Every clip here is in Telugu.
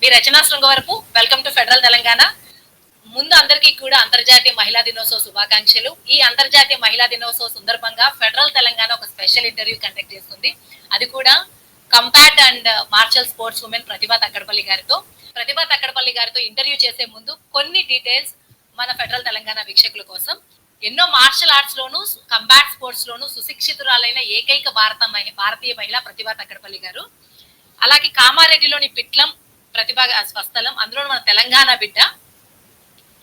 Me Rachana Srungavarapu welcome to federal Telangana. ముందు అందరికీ కూడా అంతర్జాతీయ మహిళా దినోత్సవ శుభాకాంక్షలు. ఈ అంతర్జాతీయ మహిళా దినోత్సవ సందర్భంగా ఫెడరల్ తెలంగాణ ఒక స్పెషల్ ఇంటర్వ్యూ కండక్ట్ చేస్తుంది. అది కూడా combat and martial sports women Pratibha Takkadapalli గారితో. ప్రతిభా తక్కడపల్లి గారితో ఇంటర్వ్యూ చేసే ముందు కొన్ని డీటెయిల్స్ మన ఫెడరల్ తెలంగాణ వీక్షకుల కోసం. ఎన్నో మార్షల్ ఆర్ట్స్ లోను కంబాట్ స్పోర్ట్స్ లోను సుశిక్షితురాలైన ఏకైక భారత భారతీయ మహిళ ప్రతిభా తక్కడపల్లి గారు. అలాగే కామారెడ్డిలోని పిట్లం ప్రతిభ స్వస్థలం. అందులో మన తెలంగాణ బిడ్డ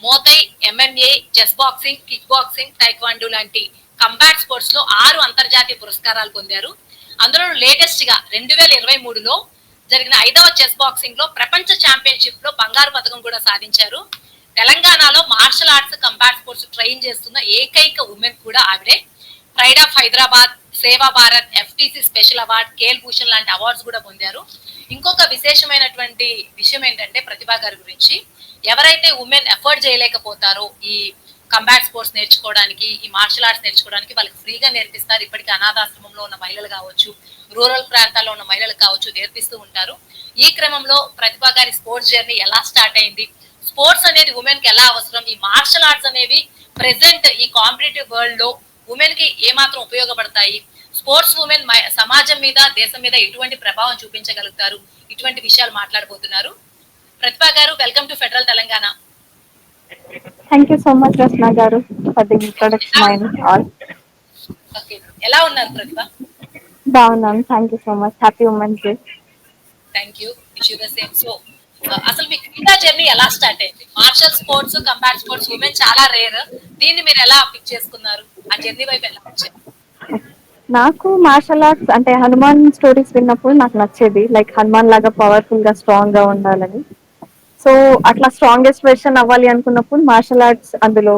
Muay Thai MMA chess boxing kick boxing taekwondo లాంటి కంబాట్ స్పోర్ట్స్లో ఆరు అంతర్జాతీయ పురస్కారాలు పొందారు. అందులో లేటెస్ట్గా రెండు వేల ఇరవై మూడులో జరిగిన ఐదవ చెస్ బాక్సింగ్లో ప్రపంచ ఛాంపియన్షిప్లో బంగారు పథకం కూడా సాధించారు. తెలంగాణలో martial arts combat sports train చేస్తున్న ఏకైక ఉమెన్ కూడా ఆవిడే. Pride of Hyderabad Seva Bharat FTC special award Khel Bhushan లాంటి అవార్డ్స్ కూడా పొందారు. ఇంకొక విశేషమైనటువంటి విషయం ఏంటంటే ప్రతిభా గారి గురించి. ఎవరైతే ఉమెన్ ఎఫర్ట్ చేయలేకపోతారో ఈ కంబాట్ స్పోర్ట్స్ నేర్చుకోవడానికి ఈ మార్షల్ ఆర్ట్స్ నేర్చుకోవడానికి వాళ్ళకి ఫ్రీగా నేర్పిస్తారు. ఇప్పటికీ అనాథాశ్రమంలో ఉన్న మహిళలు కావచ్చు రూరల్ ప్రాంతాల్లో ఉన్న మహిళలు కావచ్చు నేర్పిస్తూ ఉంటారు. ఈ క్రమంలో ప్రతిభా గారి స్పోర్ట్స్ జర్నీ ఎలా స్టార్ట్ అయింది? స్పోర్ట్స్ అనేది ఉమెన్కి ఎలా అవసరం? ఈ మార్షల్ ఆర్ట్స్ అనేవి ప్రెసెంట్ ఈ కాంపిటేటివ్ వరల్డ్లో ఉమెన్కి ఏమాత్రం ఉపయోగపడతాయి? స్పోర్ట్స్ ఉమెన్ సమాజం మీద దేశం మీద ఎటువంటి ప్రభావం చూపించగలుగుతారు? ఇటువంటి విషయాలు మాట్లాడబోతున్నారు. ప్రతిభా గారు welcome to federal Telangana. Thank you so much Rachana గారు for the introduction and all okay ఎలా ఉన్నారు ప్రతిభ? బాగున్నాను thank you so much happy women's day thank you you the same so అసలు మీ క్రీడా జర్నీ ఎలా స్టార్ట్ అయింది? Martial sports combat sports women చాలా రేర్ దీన్ని మీరు ఎలా పిక్ చేసుకున్నారు? ఆ జర్నీ వైపు ఎలా వచ్చారు నాకు మార్షల్ ఆర్ట్స్ అంటే హనుమాన్ స్టోరీస్ విన్నప్పుడు నాకు నచ్చేది. లైక్ హనుమాన్ లాగా పవర్ఫుల్గా స్ట్రాంగ్గా ఉండాలని. సో అట్లా స్ట్రాంగెస్ట్ వెర్షన్ అవ్వాలి అనుకున్నప్పుడు మార్షల్ ఆర్ట్స్ అందులో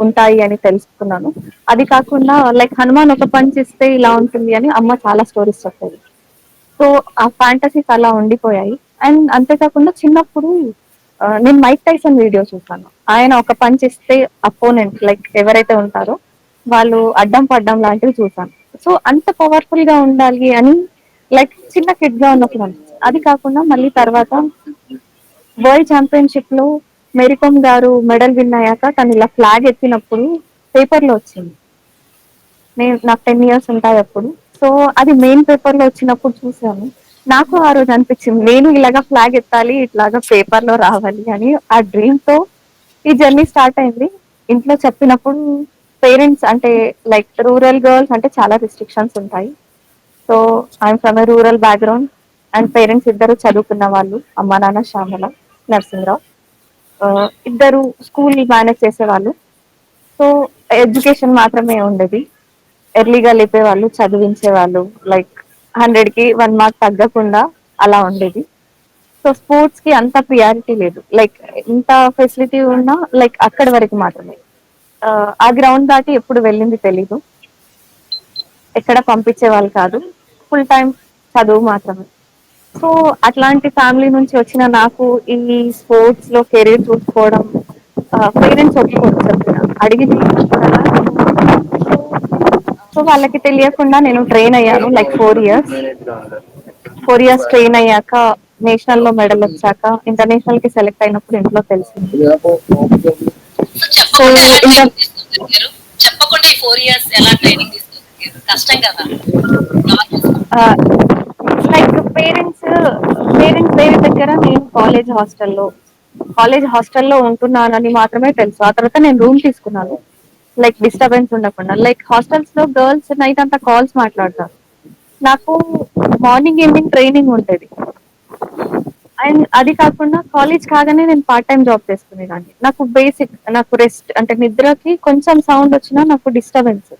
ఉంటాయి అని తెలుసుకున్నాను. అది కాకుండా లైక్ హనుమాన్ ఒక పంచ్ ఇస్తే ఇలా ఉంటుంది అని అమ్మ చాలా స్టోరీస్ చెప్పేది. సో ఆ ఫ్యాంటసీస్ అలా ఉండిపోయాయి. అండ్ అంతేకాకుండా చిన్నప్పుడు నేను మైక్ టైసన్ వీడియో చూసాను ఆయన ఒక పంచ్ ఇస్తే అపోనెంట్ లైక్ ఎవరైతే ఉంటారో వాళ్ళు అడ్డం పడ్డం లాంటివి చూసాను సో అంత పవర్ఫుల్గా ఉండాలి అని లైక్ చిన్న కిడ్గా ఉన్నప్పుడు. అది కాకుండా మళ్ళీ తర్వాత వరల్డ్ ఛాంపియన్షిప్లో మేరీకోమ్ గారు మెడల్ విన్ అయ్యాక తను ఇలా ఫ్లాగ్ ఎత్తినప్పుడు పేపర్లో వచ్చింది. నేను నాకు టెన్ ఇయర్స్ ఉంటాయి అప్పుడు. సో అది మెయిన్ పేపర్లో వచ్చినప్పుడు చూసాను నాకు ఆ రోజు అనిపించింది నేను ఇలాగా ఫ్లాగ్ ఎత్తాలి ఇట్లాగా పేపర్లో రావాలి అని ఆ డ్రీమ్తో ఈ జర్నీ స్టార్ట్ అయింది. ఇంట్లో చెప్పినప్పుడు పేరెంట్స్ అంటే లైక్ రూరల్ గర్ల్స్ అంటే చాలా రిస్ట్రిక్షన్స్ ఉంటాయి. So I'm from a rural background and parents ఇద్దరు చదువుకున్న వాళ్ళు అమ్మ నాన్న శ్యామల నరసింహరావు. Uh, ఇద్దరు స్కూల్ మేనేజ్ చేసేవాళ్ళు. సో ఎడ్యుకేషన్ మాత్రమే ఉండేది. ఎర్లీగా లేపేవాళ్ళు చదివించేవాళ్ళు లైక్ హండ్రెడ్కి వన్ మార్క్ తగ్గకుండా అలా ఉండేది. సో స్పోర్ట్స్కి అంత ప్రియారిటీ లేదు. లైక్ ఇంత ఫెసిలిటీ ఉన్నా లైక్ అక్కడి వరకు మాత్రమే. ఆ, గ్రౌండ్ దాటి ఎప్పుడు వెళ్ళింది తెలీదు. ఎక్కడ పంపించే వాళ్ళు కాదు. ఫుల్ టైం చదువు మాత్రమే. సో అట్లాంటి ఫ్యామిలీ నుంచి వచ్చిన నాకు ఈ స్పోర్ట్స్లో కెరీర్ చూసుకోవడం పేరెంట్స్ ఒప్పుకోరు చెప్పిన. అడిగి సో వాళ్ళకి తెలియకుండా నేను ట్రైన్ అయ్యాను like four years four years train అయ్యాక నేషనల్లో మెడల్ వచ్చాక ఇంటర్నేషనల్కి సెలెక్ట్ అయినప్పుడు ఇంట్లో తెలిసింది. చెప్పకుండా ఫోర్ ఇయర్స్ ఎలా ట్రైనింగ్ తీసుకుంటారు కష్టం కదా. లైక్ పేరెంట్స్ పేరెంట్స్ వేరే దగ్గర నేను కాలేజ్ హాస్టల్లో కాలేజ్ హాస్టల్లో ఉంటున్నానని మాత్రమే తెలుసు. ఆ తర్వాత నేను రూమ్ తీసుకున్నాను. లైక్ డిస్టర్బెన్స్ ఉండకుండా. లైక్ హాస్టల్స్లో గర్ల్స్ నైట్ అంతా కాల్స్ మాట్లాడతారు. నాకు మార్నింగ్ ఈవినింగ్ ట్రైనింగ్ ఉంటుంది. అండ్ అది కాకుండా కాలేజ్ కాగానే నేను పార్ట్ టైం జాబ్ చేసుకునేదాన్ని నాకు బేసిక్ నాకు రెస్ట్ అంటే నిద్రకి కొంచెం సౌండ్ వచ్చినా నాకు డిస్టర్బెన్స్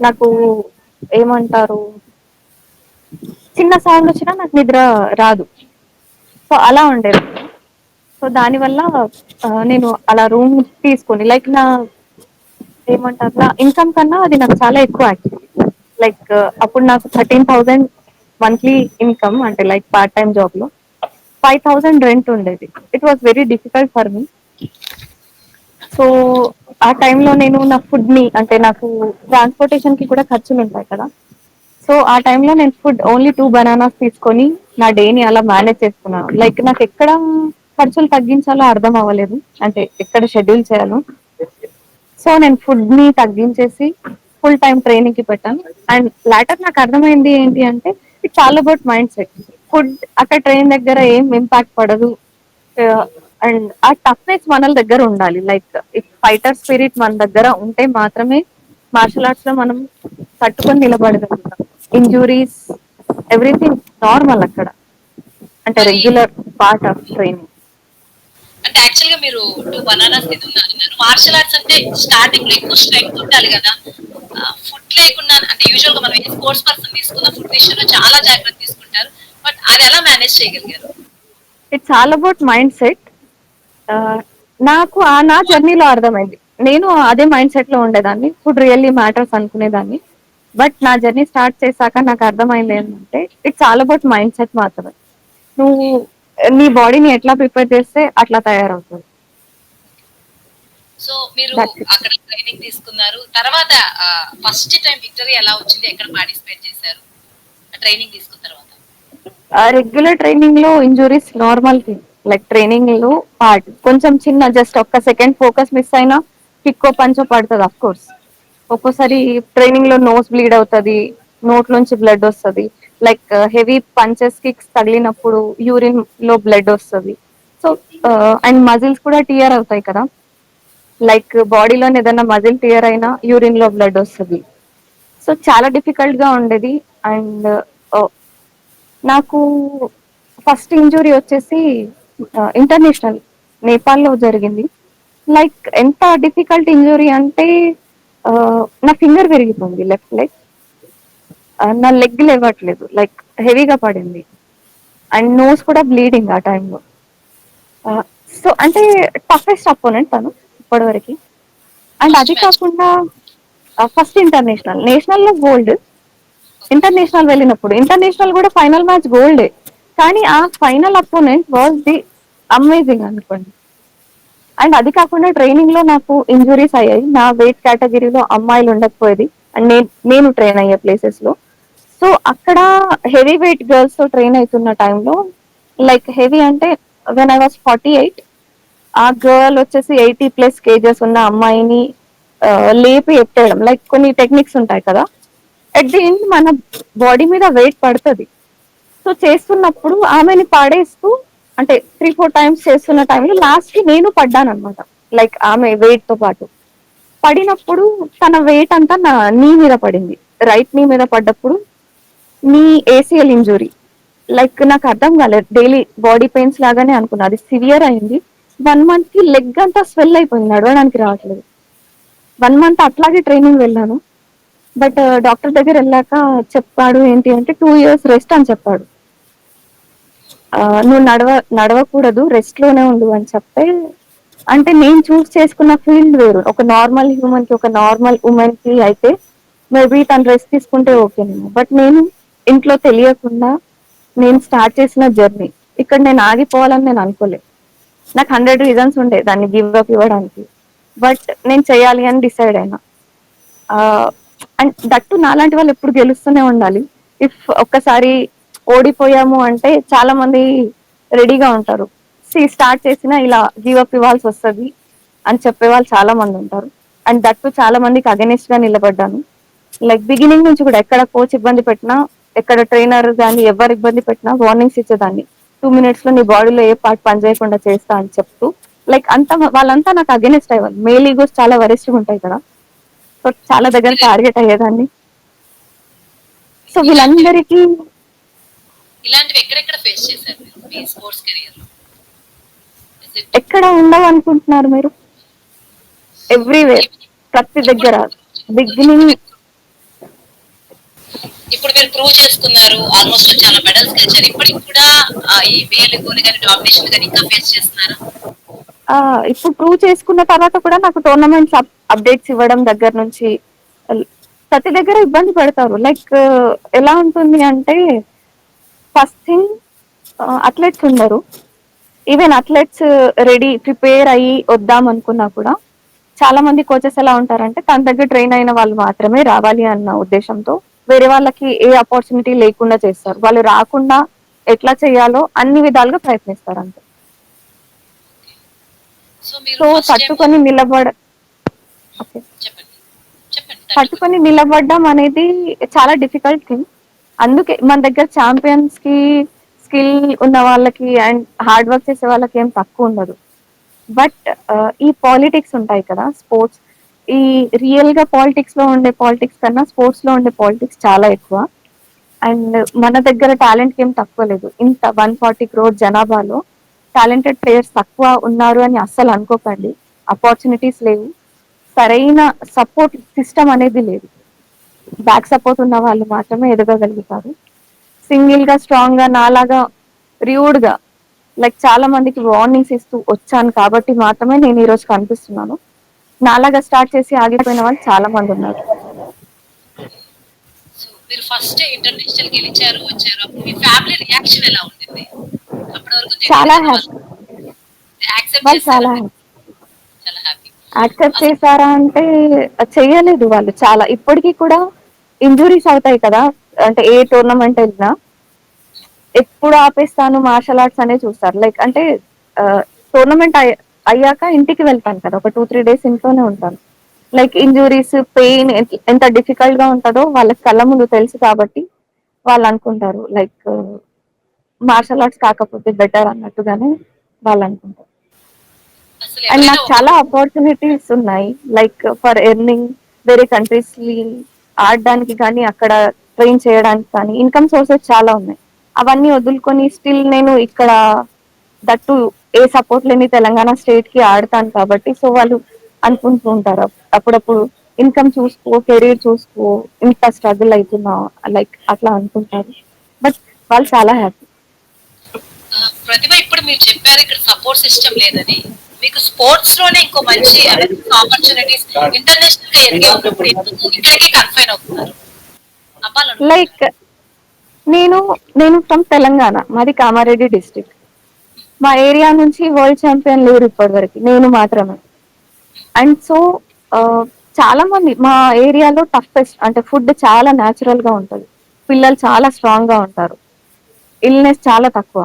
నాకు ఏమంటారు? చిన్న సౌండ్ వచ్చినా నాకు నిద్ర రాదు. సో అలా ఉండేది. సో దానివల్ల నేను అలా రూమ్ తీసుకొని లైక్ నా ఏమంటారు? నా ఇన్కమ్ కన్నా అది నాకు చాలా ఎక్కువ యాక్చువల్లీ లైక్ అప్పుడు నాకు థర్టీన్ థౌజండ్ మంత్లీ ఇన్కమ్ అంటే లైక్ పార్ట్ టైం జాబ్లో. ఫైవ్ థౌసండ్ రెంట్ ఉండేది. It was very difficult for me so ఆ టైంలో నేను నా ఫుడ్ని అంటే నాకు ట్రాన్స్పోర్టేషన్కి కూడా ఖర్చులు ఉంటాయి కదా. సో ఆ టైంలో నేను ఫుడ్ ఓన్లీ టూ బనానాస్ తీసుకొని నా డేని అలా మేనేజ్ చేసుకున్నాను లైక్ నాకు ఎక్కడ ఖర్చులు తగ్గించాలో అర్థం అవ్వలేదు. అంటే ఎక్కడ షెడ్యూల్ చేయాలో. సో నేను ఫుడ్ని తగ్గించేసి ఫుల్ టైం ట్రైనింగ్కి పెట్టాను. అండ్ లాటర్ నాకు అర్థమైంది ఏంటి అంటే it's all about mindset food అక్కడ ట్రైన్ దగ్గర ఏం ఇంపాక్ట్ పడదు. అండ్ ఆ టఫ్నెస్ మన దగ్గర ఉండాలి. లైక్ ఫైటర్ స్పిరిట్ మన దగ్గర ఉంటే మాత్రమే మార్షల్ ఆర్ట్స్లో మనం తట్టుకొని నిలబడగలుగుతాం ఇంజురీస్ ఎవ్రీథింగ్ నార్మల్ అక్కడ. అంటే రెగ్యులర్ పార్ట్ ఆఫ్ ట్రైనింగ్ అంటే యాక్చువల్గా మీరు టూ బనానాస్ తిన్నారు మార్షల్ ఆర్ట్స్ అంటే స్టార్టింగ్లో ఎక్కువ స్ట్రెంగ్త్ ఉండాలి కదా. ఫుడ్ లేకుండా అంటే యూజువల్గా మనం స్పోర్ట్స్ పర్సన్ తీసుకున్న ఫుడ్ విషయంలో చాలా జాగ్రత్త తీసుకుంటారు బట్ అది ఎలా మేనేజ్ చేయగలిగారు? It's all about mind set నాకు ఆ నా జర్నీలో అర్థమైంది. నేను అదే మైండ్ సెట్లో ఉండేదాన్ని. ఫుడ్ రియల్లీ మ్యాటర్స్ అనుకునేదాన్ని. బట్ నా జర్నీ స్టార్ట్ చేశాక నాకు అర్థమైంది ఏంటంటే it's all about mind set మాత్రమే. నువ్వు నీ బాడీని ఎట్లా ప్రిపేర్ చేస్తే అట్లా తయారవుతుంది సో మీరు. అక్కడ ట్రైనింగ్ తీసుకున్నారు. తర్వాత ఫస్ట్ టైం విక్టరీ ఎలా వచ్చింది? ఎక్కడ పార్టిసిపేట్ చేశారు? ట్రైనింగ్ తీసుకున్న తర్వాత. రెగ్యులర్ ట్రైనింగ్లో ఇంజురీస్ నార్మల్ థింగ్ లైక్ ట్రైనింగ్లో పార్ట్ కొంచెం చిన్న జస్ట్ ఒక్క సెకండ్ ఫోకస్ మిస్ అయినా కిక్కో పంచో పడుతుంది అఫ్ కోర్స్ ఒక్కోసారి ట్రైనింగ్లో నోస్ బ్లీడ్ అవుతుంది నోట్ నుంచి బ్లడ్ వస్తుంది. లైక్ హెవీ పంచెస్ కిక్స్ తగిలినప్పుడు యూరిన్లో బ్లడ్ వస్తుంది. సో అండ్ మజిల్స్ కూడా టియర్ అవుతాయి కదా. లైక్ బాడీలో ఏదైనా మజిల్ టియర్ అయినా యూరిన్లో బ్లడ్ వస్తుంది. సో చాలా డిఫికల్ట్గా ఉండేది. అండ్ నాకు ఫస్ట్ ఇంజురీ వచ్చేసి ఇంటర్నేషనల్ నేపాల్లో జరిగింది. లైక్ ఎంత డిఫికల్ట్ ఇంజురీ అంటే నా ఫింగర్ విరిగిపోయింది లెఫ్ట్ లెగ్ నా లెగ్ లేవట్లేదు లైక్ హెవీగా పడింది. అండ్ నోస్ కూడా బ్లీడింగ్ ఆ టైంలో సో అంటే టఫెస్ట్ అపోనెంట్ తను ఇప్పటివరకు. అండ్ అది కాకుండా ఫస్ట్ ఇంటర్నేషనల్ నేషనల్లో గోల్డ్ ఇంటర్నేషనల్ వెళ్ళినప్పుడు. ఇంటర్నేషనల్ కూడా ఫైనల్ మ్యాచ్ గోల్డే కానీ ఆ final opponent was the amazing అనుకోండి. అండ్ అది కాకుండా ట్రైనింగ్లో నాకు ఇంజురీస్ అయ్యాయి. నా వెయిట్ కేటగిరీలో అమ్మాయిలు ఉండకపోయేది. అండ్ నేను నేను ట్రైన్ అయ్యే ప్లేసెస్లో. సో అక్కడ హెవీ వెయిట్ గర్ల్స్తో ట్రైన్ అవుతున్న టైంలో లైక్ హెవీ అంటే when I was forty eight ఆ గర్ల్ వచ్చేసి ఎయిటీ ప్లస్ కేజెస్ ఉన్న అమ్మాయిని uh, లేపి ఎత్తేయడం. లైక్ కొన్ని టెక్నిక్స్ ఉంటాయి కదా. అట్ ది ఎండ్ మన బాడీ మీద వెయిట్ పడుతుంది. సో చేస్తున్నప్పుడు ఆమెని పాడేస్తూ అంటే త్రీ ఫోర్ టైమ్స్ చేస్తున్న టైంలో లాస్ట్కి నేను పడ్డాను అనమాట లైక్ ఆమె వెయిట్తో పాటు. పడినప్పుడు తన వెయిట్ అంతా నా నీ మీద పడింది. రైట్ నీ మీద పడ్డప్పుడు నీ ఏసీఎల్ ఇంజురీ లైక్ నాకు అర్థం కాలేదు. డైలీ బాడీ పెయిన్స్ లాగానే అనుకున్నా. అది సివియర్ అయింది. వన్ మంత్కి లెగ్ అంతా స్వెల్ అయిపోయింది. నడవడానికి రావట్లేదు. వన్ మంత్ అట్లాగే ట్రైనింగ్ వెళ్ళాను. బట్ డాక్టర్ దగ్గర వెళ్ళాక చెప్పాడు ఏంటి అంటే టూ ఇయర్స్ రెస్ట్ అని చెప్పాడు. నువ్వు నడవ నడవకూడదు రెస్ట్లోనే ఉండు అని చెప్తే అంటే నేను చూస్ చేసుకున్న ఫీల్డ్ వేరు. ఒక నార్మల్ హ్యూమన్కి ఒక నార్మల్ ఉమెన్కి అయితే మేబీ తను రెస్ట్ తీసుకుంటే ఓకేనేమో బట్ నేను ఇంట్లో తెలియకుండా నేను స్టార్ట్ చేసిన జర్నీ. ఇక్కడ నేను ఆగిపోవాలని నేను అనుకోలేదు నాకు హండ్రెడ్ రీజన్స్ ఉండే దాన్ని గివ్ అప్ ఇవ్వడానికి. బట్ నేను చేయాలి అని డిసైడ్ అయినా. అండ్ దట్టు నాలాంటి వాళ్ళు ఎప్పుడు గెలుస్తూనే ఉండాలి. ఇఫ్ ఒక్కసారి ఓడిపోయాము అంటే చాలా మంది రెడీగా ఉంటారు. సి స్టార్ట్ చేసినా ఇలా గివ్ అప్ ఇవ్వాల్సి వస్తుంది అని చెప్పే వాళ్ళు చాలా మంది ఉంటారు. అండ్ దట్టు చాలా మందికి అగెనిస్ట్గా నిలబడ్డాను. లైక్ బిగినింగ్ నుంచి కూడా ఎక్కడ కోచ్ ఇబ్బంది పెట్టినా ఎక్కడ ట్రైనర్ కానీ ఎవరు ఇబ్బంది పెట్టినా వార్నింగ్స్ ఇచ్చేదాన్ని. టూ మినిట్స్లో నీ బాడీలో ఏ పార్ట్ పనిచేయకుండా చేస్తా అని చెప్తూ లైక్ అంతా వాళ్ళంతా నాకు అగెనిస్ట్ అయ్యేవాళ్ళు. మేల్ ఈగోస్ చాలా వరిష్ఠగా ఉంటాయి కదా. సో చాలా దగ్గర టార్గెట్ అయ్యేదాన్ని. సో వీళ్ళందరికీ ఇలాంటివి ఎక్కడెక్కడ ఫేస్ చేశారు మీరు మీ స్పోర్ట్స్ కెరియర్లో? Is it- ఎక్కడ ఉండవు అనుకుంటున్నారు మీరు? ఎవ్రీవేర్ ప్రతి దగ్గర. బిగినింగ్ ఇప్పుడు మీరు ప్రూవ్ చేసుకున్నారు ఆల్మోస్ట్ చాలా మెడల్స్ గెలిచారు. ఇప్పటికి కూడా ఈ వేలు గోలు కానీ డామినేషన్ కానీ ఇంకా ఫేస్ చేస్తున్నారా? ఇప్పుడు ప్రూవ్ చేసుకున్న తర్వాత కూడా నాకు టోర్నమెంట్స్ అప్డేట్స్ ఇవ్వడం దగ్గర నుంచి ప్రతి దగ్గర ఇబ్బంది పెడతారు. లైక్ ఎలా ఉంటుంది అంటే ఫస్ట్ థింగ్ అథ్లెట్స్ ఉండరు. ఈవెన్ అథ్లెట్స్ రెడీ ప్రిపేర్ అయ్యి వద్దాం అనుకున్నా కూడా చాలా మంది కోచెస్ ఎలా ఉంటారంటే తన దగ్గర ట్రైన్ అయిన వాళ్ళు మాత్రమే రావాలి అన్న ఉద్దేశంతో వేరే వాళ్ళకి ఏ ఆపర్చునిటీ లేకుండా చేస్తారు. వాళ్ళు రాకుండా ఎట్లా చేయాలో అన్ని విధాలుగా ప్రయత్నిస్తారు అంతే. సో తట్టుకొని నిలబడ తట్టుకొని నిలబడడం అనేది చాలా డిఫికల్ట్ థింగ్ అందుకే మన దగ్గర ఛాంపియన్స్కి స్కిల్ ఉన్న వాళ్ళకి అండ్ హార్డ్ వర్క్ చేసే వాళ్ళకి ఏం తక్కువ ఉండదు. బట్ ఈ పాలిటిక్స్ ఉంటాయి కదా స్పోర్ట్స్ ఈ రియల్గా పాలిటిక్స్లో ఉండే పాలిటిక్స్ కన్నా స్పోర్ట్స్లో ఉండే పాలిటిక్స్ చాలా ఎక్కువ. అండ్ మన దగ్గర టాలెంట్ ఏం తక్కువ లేదు. ఇంత వన్ ఫార్టీ క్రోర్ జనాభాలో టాలెంటెడ్ ప్లేయర్స్ తక్కువ ఉన్నారు అని అస్సలు అనుకోకండి. ఆపర్చునిటీస్ లేవు. సరైన సపోర్ట్ సిస్టమ్ అనేది లేదు. బ్యాక్ సపోర్ట్ ఉన్న వాళ్ళు మాత్రమే ఎదగగలుగుతారు. సింగిల్గా స్ట్రాంగ్గా నాలాగా రియూడ్గా లైక్ చాలా మందికి వార్నింగ్స్ ఇస్తూ వచ్చాను కాబట్టి మాత్రమే నేను ఈ రోజు కనిపిస్తున్నాను. నాలాగా స్టార్ట్ చేసి ఆగిపోయిన వాళ్ళు చాలా మంది ఉన్నారు. సో మీరు ఫస్ట్ ఇంటర్నేషనల్ గెలిచారు వచ్చారు. అప్పుడు మీ ఫ్యామిలీ రియాక్షన్ ఎలా ఉంటుంది అప్పటి వరకు తెలియదు చాలా హ్యాపీ. చాలా హ్యాపీ. యాక్సెప్ట్ చేశారా అంటే చేయలేదు వాళ్ళు చాలా. ఇప్పటికీ కూడా ఇంజురీస్ అవుతాయి కదా అంటే ఏ టోర్నమెంట్ వెళ్ళినా. ఎప్పుడు ఆపేస్తాను మార్షల్ ఆర్ట్స్ అనే చూస్తారు. లైక్ అంటే టోర్నమెంట్ అయ్యాక ఇంటికి వెళ్తాను కదా ఒక టూ త్రీ డేస్ ఇంట్లోనే ఉంటాను. లైక్ ఇంజురీస్ పెయిన్ ఎంత డిఫికల్ట్గా ఉంటుందో వాళ్ళకి కళ్ళ ముందు తెలుసు కాబట్టి వాళ్ళు అనుకుంటారు. లైక్ మార్షల్ ఆర్ట్స్ కాకపోతే బెటర్ అన్నట్టుగానే వాళ్ళు అనుకుంటారు. అండ్ నాకు చాలా ఆపర్చునిటీస్ ఉన్నాయి. లైక్ ఫర్ ఎర్నింగ్ వేరే కంట్రీస్ ఆడడానికి కానీ అక్కడ ట్రైన్ చేయడానికి కానీ ఇన్కమ్ సోర్సెస్ చాలా ఉన్నాయి. అవన్నీ వదులుకొని స్టిల్ నేను ఇక్కడ దట్టు ఏ సపోర్ట్ లేని తెలంగాణ స్టేట్కి ఆడతాను కాబట్టి సో వాళ్ళు అనుకుంటూ ఉంటారు. అప్పుడప్పుడు ఇన్కమ్ చూసుకో కెరీర్ చూసుకో ఇంత స్ట్రగుల్ అవుతున్నా లైక్ అట్లా అనుకుంటారు. బట్ వాళ్ళు చాలా హ్యాపీ ప్రతిభ ఇప్పుడు మీరు చెప్పారు ఇక్కడ సపోర్ట్ సిస్టమ్ లేదని. మీకు స్పోర్ట్స్లోనే ఇంకో మంచి ఆపర్చునిటీస్ ఇంటర్నేషనల్గా ఎదిగే ఉన్నప్పుడు ఎందుకు ఇక్కడికి కన్ఫైన్ అవుతున్నారు. లైక్ నేను నేను ఫ్రమ్ తెలంగాణ మాది కామారెడ్డి డిస్ట్రిక్ట్ మా ఏరియా నుంచి వరల్డ్ ఛాంపియన్ లేరు ఇప్పటి వరకు నేను మాత్రమే. అండ్ సో చాలా మంది మా ఏరియాలో టఫెస్ట్ అంటే ఫుడ్ చాలా న్యాచురల్గా ఉంటుంది. పిల్లలు చాలా స్ట్రాంగ్గా ఉంటారు. ఇల్నెస్ చాలా తక్కువ.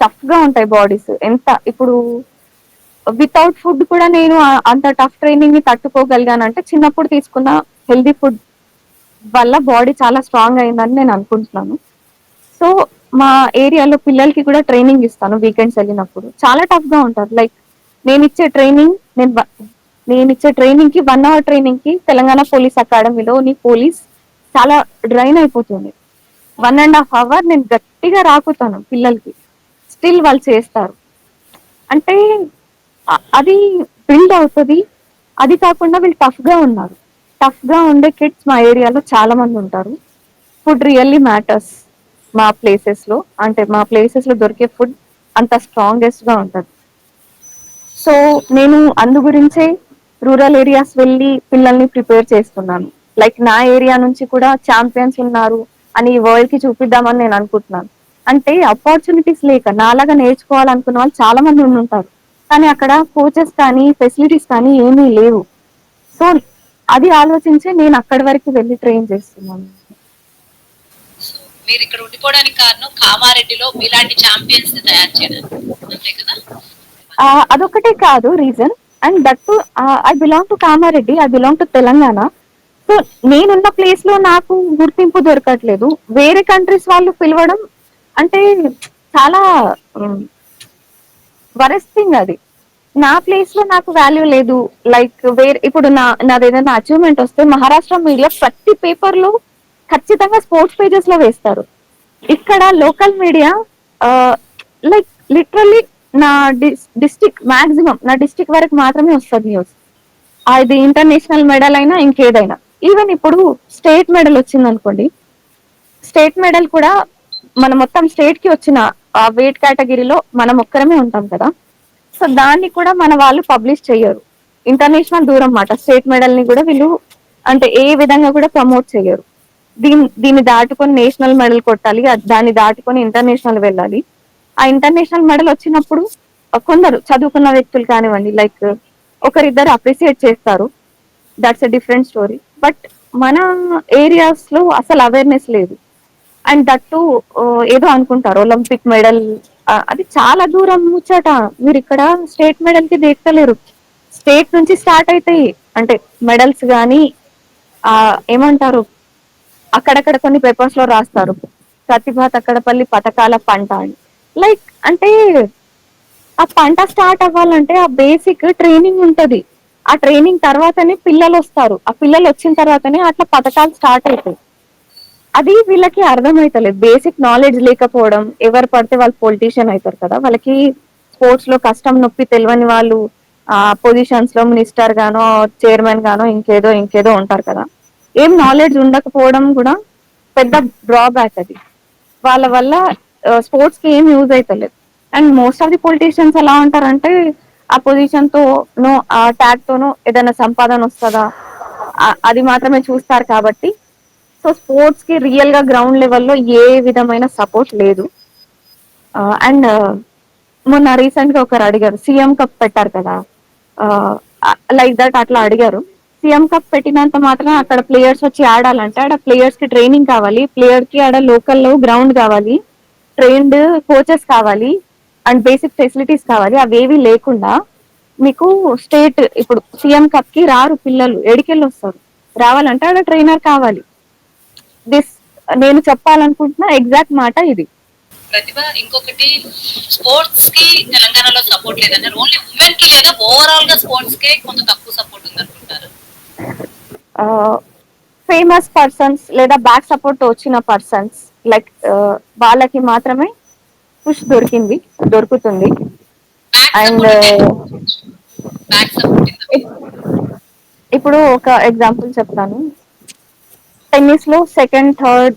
టఫ్గా ఉంటాయి బాడీస్ ఎంత ఇప్పుడు వితౌట్ ఫుడ్ కూడా నేను అంత టఫ్ ట్రైనింగ్ని తట్టుకోగలిగాను అంటే చిన్నప్పుడు తీసుకున్న హెల్దీ ఫుడ్ వల్ల బాడీ చాలా స్ట్రాంగ్ అయిందని నేను అనుకుంటున్నాను. సో మా ఏరియాలో పిల్లలకి కూడా ట్రైనింగ్ ఇస్తాను వీకెండ్స్ వెళ్ళినప్పుడు. చాలా టఫ్గా ఉంటారు. లైక్ నేను ఇచ్చే ట్రైనింగ్ నేను నేను ఇచ్చే ట్రైనింగ్కి వన్ అవర్ ట్రైనింగ్కి తెలంగాణ పోలీస్ అకాడమీలో నీ పోలీస్ చాలా డ్రైన్ అయిపోతుంది. వన్ అండ్ హాఫ్ అవర్ నేను గట్టిగా రాకుతాను పిల్లలకి. స్టిల్ వాళ్ళు చేస్తారు. అంటే అది బిల్డ్ అవుతుంది. అది కాకుండా వీళ్ళు టఫ్గా ఉన్నారు. టఫ్గా ఉండే కిడ్స్ మా ఏరియాలో చాలా మంది ఉంటారు. ఫుడ్ రియల్లీ మ్యాటర్స్ మా ప్లేసెస్లో. అంటే మా ప్లేసెస్లో దొరికే ఫుడ్ అంత స్ట్రాంగెస్ట్గా ఉంటుంది. సో నేను అందు గురించే రూరల్ ఏరియాస్ వెళ్ళి పిల్లల్ని ప్రిపేర్ చేస్తున్నాను. లైక్ నా ఏరియా నుంచి కూడా ఛాంపియన్స్ ఉన్నారు అని వరల్డ్కి చూపిద్దామని నేను అనుకుంటున్నాను. అంటే ఆపర్చునిటీస్ లేక నాలాగా నేర్చుకోవాలనుకున్న వాళ్ళు చాలా మంది ఉంటారు కానీ అక్కడ కోచెస్ కానీ ఫెసిలిటీస్ కానీ ఏమీ లేవు. సో అది ఆలోచించి నేను అక్కడి వరకు వెళ్ళి ట్రైన్ చేస్తున్నాను. మీరు ఇక్కడ ఉండిపోవడానికి కారణం కామారెడ్డిలో మీలాంటి ఛాంపియన్స్ తయారు చేయడానికి. అంతే కదా? ఆ, అదొకటే కాదు reason and that I belong to Kamareddy I belong to Telangana. So నేనున్న ప్లేస్లో నాకు గుర్తింపు దొరకట్లేదు. వేరే కంట్రీస్ వాళ్ళు పిలవడం అంటే చాలా వరెస్ట్ థింగ్ అది. నా ప్లేస్లో నాకు వాల్యూ లేదు. లైక్ వేరే ఇప్పుడు నా నాది ఏదైనా అచీవ్మెంట్ వస్తే మహారాష్ట్ర మీడియా ప్రతి పేపర్లో ఖచ్చితంగా స్పోర్ట్స్ పేజెస్లో వేస్తారు. ఇక్కడ లోకల్ మీడియా లైక్ లిటరలీ నా డిస్టిక్ మాక్సిమం నా డిస్టిక్ వరకు మాత్రమే వస్తుంది న్యూస్ అది ఇంటర్నేషనల్ మెడల్ అయినా ఇంకేదైనా. ఈవెన్ ఇప్పుడు స్టేట్ మెడల్ వచ్చింది అనుకోండి స్టేట్ మెడల్ కూడా మన మొత్తం స్టేట్కి వచ్చిన ఆ వెయిట్ కేటగిరీలో మనం ఒక్కరమే ఉంటాం కదా. సో దాన్ని కూడా మన వాళ్ళు పబ్లిష్ చెయ్యరు. ఇంటర్నేషనల్ దూరం మాట స్టేట్ మెడల్ని కూడా వీళ్ళు అంటే ఏ విధంగా కూడా ప్రమోట్ చేయరు దీన్ని దీన్ని దాటుకొని నేషనల్ మెడల్ కొట్టాలి అది- దాన్ని దాటుకొని ఇంటర్నేషనల్ వెళ్ళాలి. ఆ ఇంటర్నేషనల్ మెడల్ వచ్చినప్పుడు కొందరు చదువుకున్న వ్యక్తులు కానివ్వండి లైక్ ఒకరిద్దరు అప్రిసియేట్ చేస్తారు. That's a different story but మన ఏరియాస్లో అసలు అవేర్నెస్ లేదు. అండ్ దట్టు uh, ఏదో అనుకుంటారు ఒలింపిక్ మెడల్ అది చాలా దూరం ముచ్చట. మీరు ఇక్కడ స్టేట్ మెడల్కి దేక్కలేరు. స్టేట్ నుంచి స్టార్ట్ అవుతాయి అంటే మెడల్స్ కానీ ఆ ఏమంటారు? అక్కడక్కడ కొన్ని పేపర్స్లో రాస్తారు. ప్రతిభ తక్కడపల్లి పథకాల పంట అని. లైక్ అంటే ఆ పంట స్టార్ట్ అవ్వాలంటే ఆ బేసిక్ ట్రైనింగ్ ఉంటది. ఆ ట్రైనింగ్ తర్వాతనే పిల్లలు వస్తారు ఆ పిల్లలు వచ్చిన తర్వాతనే అట్లా పథకాలు స్టార్ట్ అవుతాయి అది వీళ్ళకి అర్థమైతలేదు. బేసిక్ నాలెడ్జ్ లేకపోవడం ఎవరు పడితే వాళ్ళు పొలిటీషియన్ అవుతారు కదా. వాళ్ళకి స్పోర్ట్స్లో కష్టం నొప్పి తెలియని వాళ్ళు ఆ పొజిషన్స్లో మినిస్టర్ గానో చైర్మన్ గానో ఇంకేదో ఇంకేదో ఉంటారు కదా. ఏం నాలెడ్జ్ ఉండకపోవడం కూడా పెద్ద డ్రాబ్యాక్ అది. వాళ్ళ వల్ల స్పోర్ట్స్కి ఏం యూజ్ అవుతలేదు and most of the politicians ఎలా ఉంటారంటే ఆ పొజిషన్ తోనో ఆ ట్యాగ్ తోనో ఏదైనా సంపాదన వస్తుందా? అది మాత్రమే చూస్తారు కాబట్టి సో స్పోర్ట్స్కి రియల్గా గ్రౌండ్ లెవెల్లో ఏ విధమైన సపోర్ట్ లేదు. అండ్ మొన్న రీసెంట్గా ఒకరు అడిగారు సీఎం కప్ పెట్టారు కదా. లైక్ దట్ అట్లా అడిగారు. సీఎం కప్ పెట్టినంత మాత్రం అక్కడ ప్లేయర్స్ వచ్చి ఆడాలంటే ఆడ ప్లేయర్స్కి ట్రైనింగ్ కావాలి ప్లేయర్కి ఆడ లోకల్లో గ్రౌండ్ కావాలి ట్రైన్డ్ కోచెస్ కావాలి అండ్ బేసిక్ ఫెసిలిటీస్ కావాలి అవేవి లేకుండా మీకు స్టేట్ ఇప్పుడు సీఎం కప్కి రారు పిల్లలు ఎడికెళ్ళి వస్తారు రావాలంటే ఆడ ట్రైనర్ కావాలి. దిస్ నేను చెప్పాలనుకుంటున్న ఎగ్జాక్ట్ మాట ఇది. ప్రతిభ ఇంకొకటి స్పోర్ట్స్కి తెలంగాణలో సపోర్ట్ లేదంటే ఓన్లీ ఉమెన్కి లేదా ఓవరాల్గా స్పోర్ట్స్ కే కొంత తక్కువ సపోర్ట్ ఉంది అనుకుంటారు ఫేమస్ పర్సన్స్ లేదా బ్యాక్ సపోర్ట్ వచ్చిన పర్సన్స్ లైక్ వాళ్ళకి మాత్రమే పుష్ దొరికింది దొరుకుతుంది. అండ్ సపోర్ట్ ఇప్పుడు ఒక ఎగ్జాంపుల్ చెప్తాను. టెన్నిస్లో సెకండ్ థర్డ్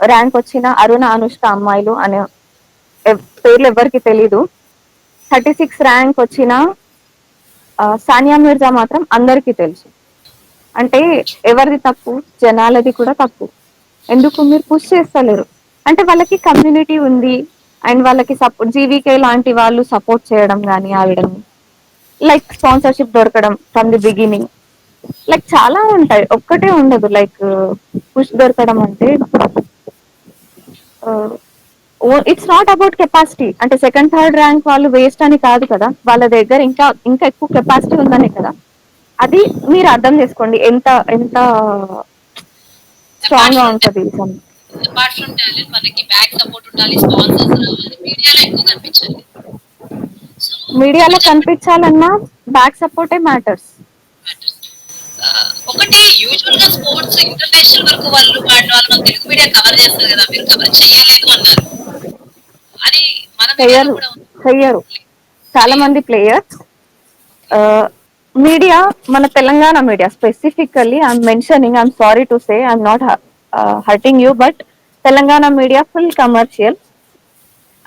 ర్యాంక్ వచ్చిన అరుణ అనుష్క అమ్మాయిలు అనే పేర్లు ఎవరికి తెలీదు. థర్టీ సిక్స్ ర్యాంక్ వచ్చిన సానియా మిర్జా మాత్రం అందరికీ తెలుసు. అంటే ఎవరిది తప్పు? జనాలది కూడా తప్పు. ఎందుకు మీరు పుష్ చేస్తలేరు? అంటే వాళ్ళకి కమ్యూనిటీ ఉంది. అండ్ వాళ్ళకి సపోర్ట్ జీవికే లాంటి వాళ్ళు సపోర్ట్ చేయడం కానీ ఆవిడని లైక్ స్పాన్సర్షిప్ దొరకడం ఫ్రమ్ ది బిగినింగ్ లైక్ చాలా ఉంటాయి. ఒక్కటే ఉండదు. లైక్ పుష్ దొరకడం అంటే ఇట్స్ నాట్ అబౌట్ కెపాసిటీ అంటే సెకండ్ థర్డ్ ర్యాంక్ వాళ్ళు వేస్ట్ అని కాదు కదా. వాళ్ళ దగ్గర ఇంకా ఇంకా ఎక్కువ కెపాసిటీ ఉందనే కదా. అది మీరు అర్థం చేసుకోండి. ఎంత ఎంత స్ట్రాంగ్గా ఉంటది అపార్ట్ ఫ్రమ్ టాలెంట్ మనకి బ్యాక్ సపోర్ట్ ఉండాలి స్పాన్సర్స్ రావాలి మీడియాలో ఎక్కువ కనిపించాలి. సో మీడియాలో కనిపించాలన్నా బ్యాక్ సపోర్టే మ్యాటర్స్ ఒకటి యూజువల్గా స్పోర్ట్స్ ఇంటర్నేషనల్ వరకు వాళ్ళు వాడిన వాళ్ళు మన తెలుగు మీడియా కవర్ చేస్తారు కదా మీరు కవర్ చేయలేదు అన్నారు. అది మన చెయ్యరు. చాలా మంది ప్లేయర్స్ మీడియా మన Telangana media specifically I'm mentioning I'm sorry to say I'm not hurting you but Telangana media full commercial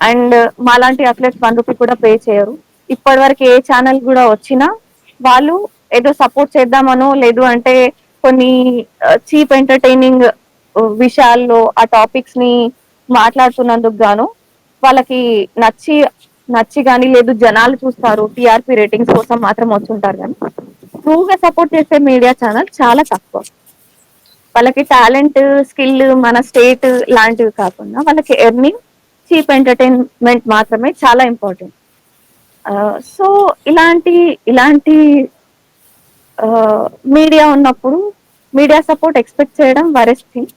and మాలాంటి అథ్లెట్స్ వన్ రూపీ కూడా పే చేయరు. ఇప్పటి వరకు ఏ ఛానల్ కూడా వచ్చినా వాళ్ళు ఏదో సపోర్ట్ చేద్దామనో లేదు అంటే కొన్ని చీప్ ఎంటర్టైనింగ్ విషయాల్లో ఆ టాపిక్స్ని మాట్లాడుతున్నందుకు గాను వాళ్ళకి నచ్చి నచ్చి గాని లేదు జనాలు చూస్తారు టిఆర్పి రేటింగ్స్ కోసం మాత్రం వచ్చుంటారు కానీ ట్రూగా సపోర్ట్ చేసే మీడియా ఛానల్ చాలా తక్కువ. వాళ్ళకి టాలెంట్ స్కిల్ మన స్టేట్ లాంటివి కాకుండా వాళ్ళకి ఎర్నింగ్ చీప్ ఎంటర్టైన్మెంట్ మాత్రమే చాలా ఇంపార్టెంట్ సో ఇలాంటి ఇలాంటి మీడియా ఉన్నప్పుడు మీడియా సపోర్ట్ ఎక్స్పెక్ట్ చేయడం వరెస్ట్ థింగ్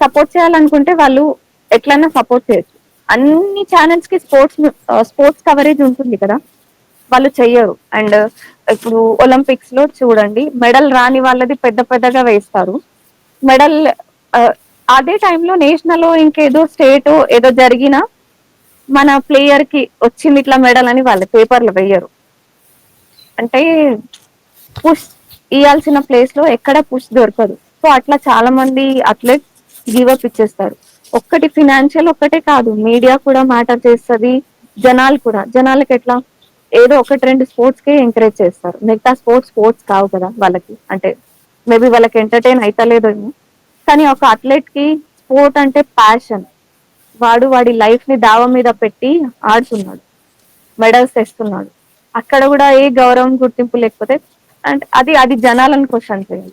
సపోర్ట్ చేయాలనుకుంటే వాళ్ళు ఎట్లన్నా సపోర్ట్ చేయొచ్చు. అన్ని ఛానల్స్కి స్పోర్ట్స్ స్పోర్ట్స్ కవరేజ్ ఉంటుంది కదా. వాళ్ళు చెయ్యరు. అండ్ ఇప్పుడు ఒలింపిక్స్లో చూడండి మెడల్ రాని వాళ్ళది పెద్ద పెద్దగా వేస్తారు. మెడల్ అదే టైంలో నేషనల్ ఇంకేదో స్టేట్ ఏదో జరిగినా మన ప్లేయర్కి వచ్చింది ఇట్లా మెడల్ అని వాళ్ళ పేపర్లు వేయరు. అంటే పుష్ ఇవ్వాల్సిన ప్లేస్లో ఎక్కడ పుష్ దొరకదు. సో అట్లా చాలా మంది అథ్లెట్ గివప్ ఇచ్చేస్తారు. ఒక్కటి ఫినాన్షియల్ ఒక్కటే కాదు మీడియా కూడా మ్యాటర్ చేస్తుంది జనాలు కూడా. జనాలకి ఎట్లా? ఏదో ఒకటి రెండు స్పోర్ట్స్ కే ఎంకరేజ్ చేస్తారు. మిగతా స్పోర్ట్స్ స్పోర్ట్స్ కావు కదా వాళ్ళకి. అంటే మేబీ వాళ్ళకి ఎంటర్టైన్ అయితలేదేమో కానీ ఒక అథ్లెట్కి స్పోర్ట్ అంటే ప్యాషన్ వాడు వాడి లైఫ్ని దావ మీద పెట్టి ఆడుతున్నాడు. మెడల్స్ తెస్తున్నాడు. అక్కడ కూడా ఏ గౌరవం గుర్తింపు లేకపోతే అంటే అది అది జనాలను క్వశ్చన్ చేయాలి.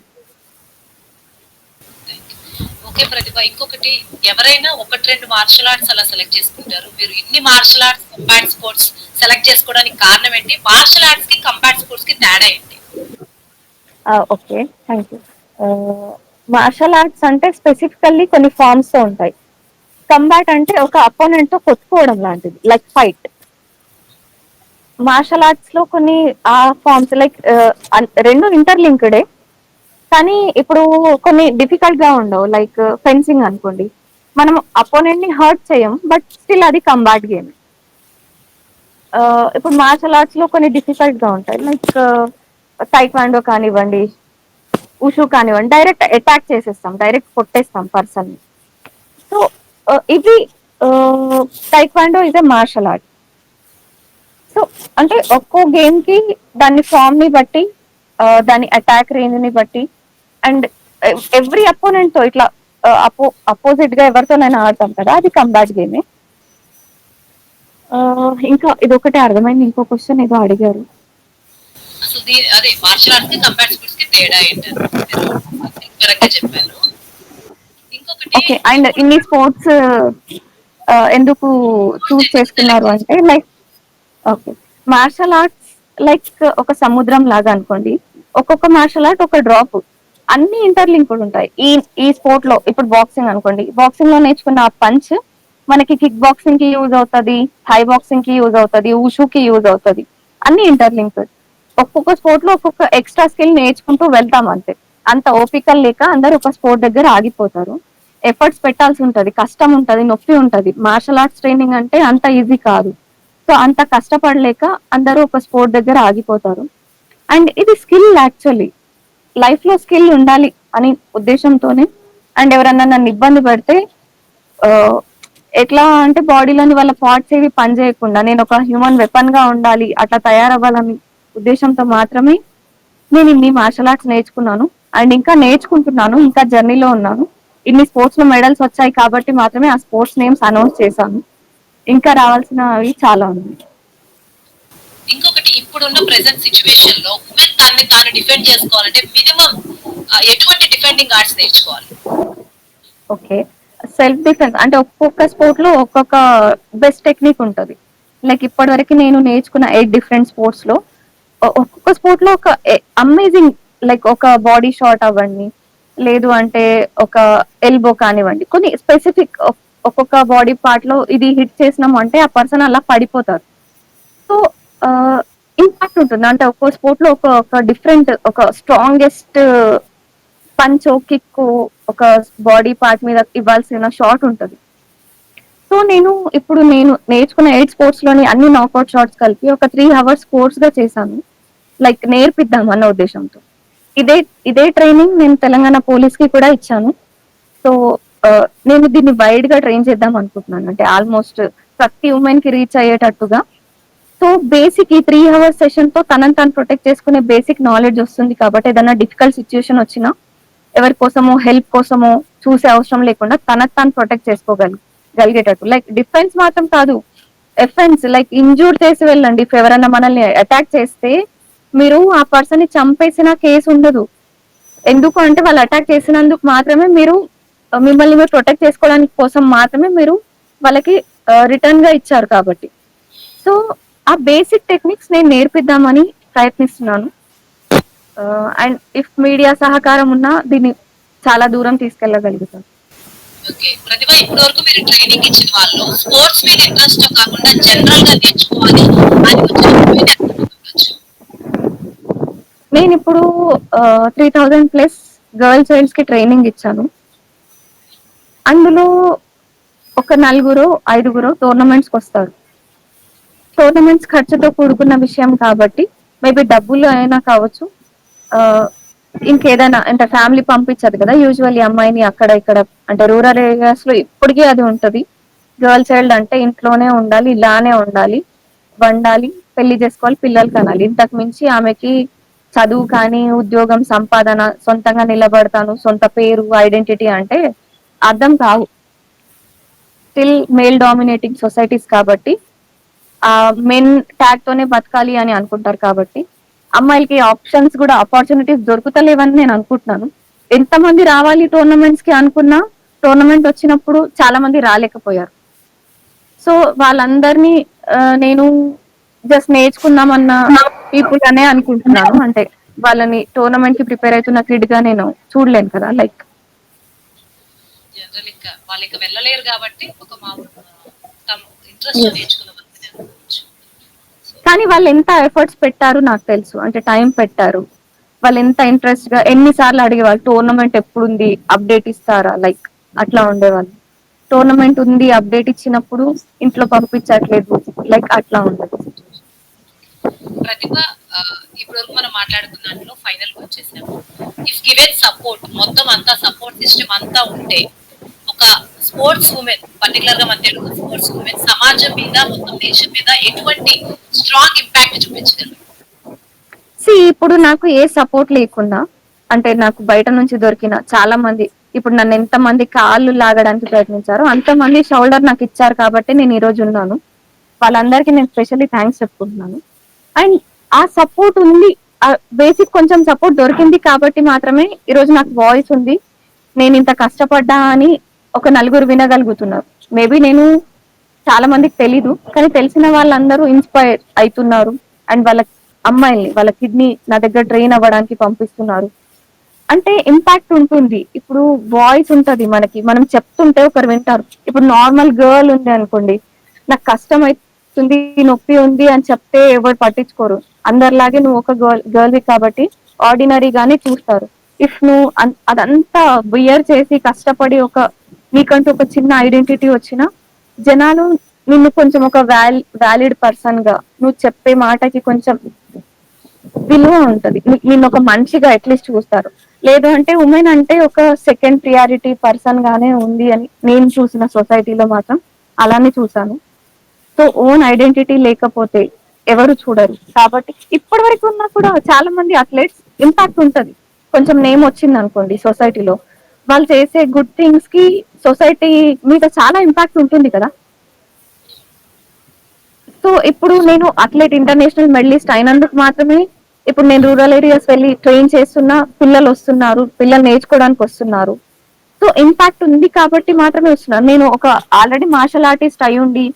ఓకే ప్రతిభ ఇంకొకటి ఎవరైనా ఒకటి రెండు మార్షల్ ఆర్ట్స్ అలా సెలెక్ట్ చేసుకుంటారు. మీరు ఇన్ని martial arts combat sports select చేసుకోవడానికి కారణం ఏంటి? మార్షల్ ఆర్ట్స్కి కంబాట్ స్పోర్ట్స్కి తేడా ఏంటి? Okay thank you martial arts అంటే స్పెసిఫికల్లీ కొన్ని ఫార్మ్స్తో ఉంటాయి. కంబాట్ అంటే ఒక అపోనెంట్తో కొట్టుకోవడం లాంటిది లైక్ ఫైట్ మార్షల్ ఆర్ట్స్లో కొన్ని ఆ ఫార్మ్స్ లైక్ రెండు ఇంటర్లింక్డే కానీ ఇప్పుడు కొన్ని డిఫికల్ట్గా ఉండవు లైక్ ఫెన్సింగ్ అనుకోండి. మనం అపోనెంట్ని హర్ట్ చేయం బట్ స్టిల్ అది కంబాట్ గేమ్ ఇప్పుడు మార్షల్ ఆర్ట్స్లో కొన్ని డిఫికల్ట్గా ఉంటాయి లైక్ టైక్వాండో కానివ్వండి ఉషు కానివ్వండి డైరెక్ట్ అటాక్ చేసేస్తాం డైరెక్ట్ కొట్టేస్తాం పర్సన్ సో ఇది taekwondo is a martial art so అంటే ఒక్కో గేమ్కి దాని ఫామ్ని బట్టి దాని అటాక్ రేంజ్ని బట్టి అండ్ ఎవ్రీ అపోనెంట్తో ఇట్లా అపో అపోజిట్గా ఎవరితోనైనా ఆడతాం కదా అది కంబాట్ గేమే ఇంకా ఇది ఒకటే అర్థమైంది ఇంకో క్వశ్చన్ ఏదో అడిగారు. అసలు దీ- అదే మార్షల్ ఆర్ట్స్కి కంబాట్ స్పోర్ట్స్కి తేడా ఏంటి? కరెక్ట్గా చెప్పాను ఇంకొకటి ఓకే అండ్ ఇన్ని స్పోర్ట్స్ ఎందుకు చూస్ చేసుకున్నారు అంటే like okay martial arts like ఒక సముద్రం లాగా అనుకోండి. ఒక్కొక్క మార్షల్ ఆర్ట్ ఒక డ్రాప్ అన్ని ఇంటర్లింక్డ్ ఉంటాయి. ఈ ఈ స్పోర్ట్లో ఇప్పుడు బాక్సింగ్ అనుకోండి. బాక్సింగ్లో నేర్చుకున్న ఆ పంచ్ మనకి కిక్ బాక్సింగ్కి యూజ్ అవుతుంది థై బాక్సింగ్కి యూజ్ అవుతుంది ఊషు కి యూజ్ అవుతుంది. అన్ని ఇంటర్లింక్డ్ ఒక్కొక్క స్పోర్ట్లో ఒక్కొక్క ఎక్స్ట్రా స్కిల్ నేర్చుకుంటూ వెళ్తాం అంతే. అంత ఓపికలు లేక అందరు ఒక స్పోర్ట్ దగ్గర ఆగిపోతారు. ఎఫర్ట్స్ పెట్టాల్సి ఉంటది కష్టం ఉంటది నొప్పి ఉంటది. మార్షల్ ఆర్ట్స్ ట్రైనింగ్ అంటే అంత ఈజీ కాదు. సో అంత కష్టపడలేక అందరూ ఒక స్పోర్ట్ దగ్గర ఆగిపోతారు. అండ్ ఇది స్కిల్ యాక్చువల్లీ. లైఫ్లో స్కిల్ ఉండాలి అని ఉద్దేశంతోనే. అండ్ ఎవరన్నా నన్ను ఇబ్బంది పెడితే ఎట్లా అంటే బాడీలోని వాళ్ళ పార్ట్స్ ఏవి పని చేయకుండా నేను ఒక హ్యూమన్ వెపన్గా ఉండాలి అట్లా తయారవ్వాలని ఉద్దేశంతో మాత్రమే నేను ఇన్ని మార్షల్ ఆర్ట్స్ నేర్చుకున్నాను. అండ్ ఇంకా నేర్చుకుంటున్నాను ఇంకా జర్నీలో ఉన్నాను. ఇన్ని స్పోర్ట్స్లో మెడల్స్ వచ్చాయి కాబట్టి మాత్రమే ఆ స్పోర్ట్స్ నేమ్స్ అనౌన్స్ చేశాను. ఇంకా రావాల్సినవి చాలా ఉన్నాయి. ఇంకొకటి ఇప్పుడున్న ప్రెసెంట్ సిచ్యువేషన్లో ఉమెన్ దాన్ని తాను డిఫెండ్ చేసుకోవాలంటే మినిమం ఎటువంటి డిఫెండింగ్ ఆర్ట్స్ నేర్చుకోవాలి? ఓకే. సెల్ఫ్ డిఫెన్స్ అంటే ఒక్కొక్క స్పోర్ట్లో ఒక్కొక్క బెస్ట్ టెక్నిక్ ఉంటది. లైక్ ఇప్పటి వరకు నేను నేర్చుకున్న ఎయిట్ డిఫరెంట్ స్పోర్ట్స్లో ఒక్కొక్క స్పోర్ట్లో ఒక అమేజింగ్ లైక్ ఒక బాడీ షాట్ అవ్వండి లేదు అంటే ఒక ఎల్బో కానివ్వండి కొన్ని స్పెసిఫిక్ ఒక్కొక్క బాడీ పార్ట్లో ఇది హిట్ చేసినాము అంటే ఆ పర్సన్ అలా పడిపోతారు. సో ఇంపాక్ట్ ఉంటుంది. అంటే ఒక్కో స్పోర్ట్లో ఒక ఒక డిఫరెంట్ ఒక స్ట్రాంగెస్ట్ పంచ్ కిక్ ఒక బాడీ పార్ట్ మీద ఇవ్వాల్సిన షాట్ ఉంటుంది. సో నేను ఇప్పుడు నేను నేర్చుకున్న ఎయిట్ స్పోర్ట్స్లోని అన్ని నాకౌట్ షాట్స్ కలిపి ఒక త్రీ అవర్స్ కోర్స్గా చేశాను. లైక్ నేర్పిద్దాం అన్న ఉద్దేశంతో. ఇదే ఇదే ట్రైనింగ్ నేను తెలంగాణ పోలీస్కి కూడా ఇచ్చాను. సో నేను దీన్ని వైడ్గా ట్రైన్ చేద్దాం అనుకుంటున్నాను. అంటే ఆల్మోస్ట్ ప్రతి ఉమెన్కి రీచ్ అయ్యేటట్టుగా. సో బేసిక్ ఈ త్రీ అవర్స్ సెషన్తో తనని తను ప్రొటెక్ట్ చేసుకునే బేసిక్ నాలెడ్జ్ వస్తుంది కాబట్టి ఏదైనా డిఫికల్ట్ సిచ్యుయేషన్ వచ్చినా ఎవరి కోసమో హెల్ప్ కోసమో చూసే అవసరం లేకుండా తనకు తాను ప్రొటెక్ట్ చేసుకోగలి గలిగేటట్టు. లైక్ డిఫెన్స్ మాత్రం కాదు. ఎఫెన్స్ లైక్ ఇంజూర్ చేసి వెళ్ళండి. ఇప్పుడు ఎవరైనా మనల్ని అటాక్ చేస్తే మీరు ఆ పర్సన్ని చంపేసిన కేసు ఉండదు. ఎందుకు అంటే వాళ్ళు అటాక్ చేసినందుకు మాత్రమే మీరు మిమ్మల్ని మీరు ప్రొటెక్ట్ చేసుకోవడానికి కోసం మాత్రమే మీరు వాళ్ళకి రిటర్న్గా ఇచ్చారు కాబట్టి. సో ఆ బేసిక్ టెక్నిక్స్ నేను నేర్పిద్దామని ప్రయత్నిస్తున్నాను. అండ్ ఇఫ్ మీడియా సహకారం ఉన్నా దీన్ని చాలా దూరం తీసుకెళ్ళగలుగుతాం ఓకే ప్రతిభ ఇప్పటి వరకు మీరు ట్రైనింగ్ ఇచ్చిన వాళ్ళు స్పోర్ట్స్ మీద ఇంట్రెస్ట్ కాకుండా జనరల్గా నేర్చుకోవాలి అని వచ్చిన women ఎంతమంది ఉండొచ్చు నేను ఇప్పుడు త్రీ థౌజండ్ ప్లస్ గర్ల్ చైల్డ్స్కి ట్రైనింగ్ ఇచ్చాను. అందులో ఒక నలుగురు ఐదుగురు టోర్నమెంట్స్కి వస్తారు. టోర్నమెంట్స్ ఖర్చుతో కూడుకున్న విషయం కాబట్టి మేబీ డబ్బులు అయినా కావచ్చు ఆ, ఇంకేదైనా అంటే ఫ్యామిలీ పంపించదు కదా యూజువల్లీ అమ్మాయిని అక్కడ ఇక్కడ అంటే రూరల్ ఏరియాస్లో ఇప్పటికీ అది ఉంటది. గర్ల్ చైల్డ్ అంటే ఇంట్లోనే ఉండాలి ఇలానే ఉండాలి వండాలి పెళ్ళి చేసుకోవాలి పిల్లలు కనాలి. ఇంతకు మించి ఆమెకి చదువు కానీ ఉద్యోగం సంపాదన సొంతంగా నిలబడతాను సొంత పేరు ఐడెంటిటీ అంటే అర్థం కావు. స్టిల్ మేల్ డామినేటింగ్ సొసైటీస్ కాబట్టి ఆ మెన్ ట్యాగ్ తోనే బతకాలి అని అనుకుంటారు కాబట్టి అమ్మాయిలకి ఆప్షన్స్ కూడా ఆపర్చునిటీస్ దొరుకుతలేవని నేను అనుకుంటున్నాను. ఎంతమంది రావాలి టోర్నమెంట్స్కి అనుకున్నా టోర్నమెంట్ వచ్చినప్పుడు చాలా మంది రాలేకపోయారు. సో వాళ్ళందరినీ నేను జస్ట్ నేర్చుకుందామన్న పీపుల్ అనే అనుకుంటున్నాను. అంటే వాళ్ళని టోర్నమెంట్కి ప్రిపేర్ అవుతున్న కిడ్గా నేను చూడలేను కదా లైక్ జనరల్ ఇంకా వాళ్ళు ఇంకా వెళ్ళలేరు కాబట్టి ఒక తమ ఇంట్రెస్ట్. నేర్చుకున్న అనుకోవచ్చు కానీ వాళ్ళు ఎంత ఎఫర్ట్స్ పెట్టారు నాకు తెలుసు. అంటే టైం పెట్టారు. వాళ్ళు ఎంత ఇంట్రెస్ట్గా ఎన్నిసార్లు అడిగేవాళ్ళు టోర్నమెంట్ ఎప్పుడు ఉంది అప్డేట్ ఇస్తారా? లైక్ అట్లా ఉండేవాళ్ళు. టోర్నమెంట్ ఉంది అప్డేట్ ఇచ్చినప్పుడు ఇంట్లో పంపించట్లేదు. లైక్ అట్లా ఉండదు. ప్రతిభ ఇప్పుడు మనం మాట్లాడుకున్న దాంట్లో ఫైనల్ వచ్చేసాము. ఇఫ్ గివెన్ సపోర్ట్ మొత్తం అంతా సపోర్ట్ సిస్టమ్ అంతా ఉంటే ఒక స్పోర్ట్స్ ఉమెన్ పర్టికులర్గా మన తెలుగు స్పోర్ట్స్ ఉమెన్ సమాజం మీద మొత్తం దేశం మీద ఎటువంటి స్ట్రాంగ్ ఇంపాక్ట్ చూపించగలరు ఇప్పుడు నాకు ఏ సపోర్ట్ లేకుండా అంటే నాకు బయట నుంచి దొరికిన చాలా మంది ఇప్పుడు నన్ను ఎంత మంది కాళ్ళు లాగడానికి ప్రయత్నించారో అంతమంది షోల్డర్ నాకు ఇచ్చారు కాబట్టి నేను ఈ రోజు ఉన్నాను. వాళ్ళందరికీ నేను స్పెషల్లీ థ్యాంక్స్ చెప్పుకుంటున్నాను. అండ్ ఆ సపోర్ట్ ఉంది బేసిక్ కొంచెం సపోర్ట్ దొరికింది కాబట్టి మాత్రమే ఈరోజు నాకు వాయిస్ ఉంది. నేను ఇంత కష్టపడ్డా అని ఒక నలుగురు వినగలుగుతున్నారు. మేబీ నేను చాలా మందికి తెలీదు కానీ తెలిసిన వాళ్ళందరూ ఇన్స్పైర్ అవుతున్నారు అండ్ వాళ్ళ అమ్మాయిల్ని వాళ్ళ కిడ్నీ నా దగ్గర ట్రైన్ అవ్వడానికి పంపిస్తున్నారు. అంటే ఇంపాక్ట్ ఉంటుంది. ఇప్పుడు వాయిస్ ఉంటది మనకి. మనం చెప్తుంటే ఒకరు వింటారు. ఇప్పుడు నార్మల్ గర్ల్ ఉంది అనుకోండి నాకు కష్టం అవుతుంది నొప్పి ఉంది అని చెప్తే ఎవరు పట్టించుకోరు. అందరిలాగే నువ్వు ఒక గర్ల్ గర్ల్వి కాబట్టి ఆర్డినరీగానే చూస్తారు. ఇఫ్ నువ్వు అన్- అదంతా బియర్ చేసి కష్టపడి ఒక నీకంటూ ఒక చిన్న ఐడెంటిటీ వచ్చినా జనాలు నిన్ను కొంచెం ఒక వ్యాల్ వ్యాలిడ్ పర్సన్గా నువ్వు చెప్పే మాటకి కొంచెం విలువ ఉంటది. నిన్ను ఒక మనిషిగా అట్లీస్ట్ చూస్తారు. లేదు అంటే ఉమెన్ అంటే ఒక సెకండ్ ప్రియారిటీ పర్సన్ గానే ఉంది అని నేను చూసిన సొసైటీలో మాత్రం అలానే చూసాను సో ఓన్ ఐడెంటిటీ లేకపోతే ఎవరు చూడరు. కాబట్టి ఇప్పటి వరకు ఉన్నా కూడా చాలా మంది అథ్లెట్స్ ఇంపాక్ట్ ఉంటది. కొంచెం నేమ్ వచ్చింది అనుకోండి సొసైటీలో వాళ్ళు చేసే గుడ్ థింగ్స్కి సొసైటీ మీద చాలా ఇంపాక్ట్ ఉంటుంది కదా. సో ఇప్పుడు నేను అథ్లెట్ ఇంటర్నేషనల్ మెడలిస్ట్ అయినందుకు మాత్రమే ఇప్పుడు నేను రూరల్ ఏరియాస్ వెళ్ళి ట్రైన్ చేస్తున్నా పిల్లలు వస్తున్నారు పిల్లలు నేర్చుకోవడానికి వస్తున్నారు. సో ఇంపాక్ట్ ఉంది కాబట్టి మాత్రమే వస్తున్నాను నేను ఒక ఆల్రెడీ మార్షల్ ఆర్టిస్ట్ అయి ఉండి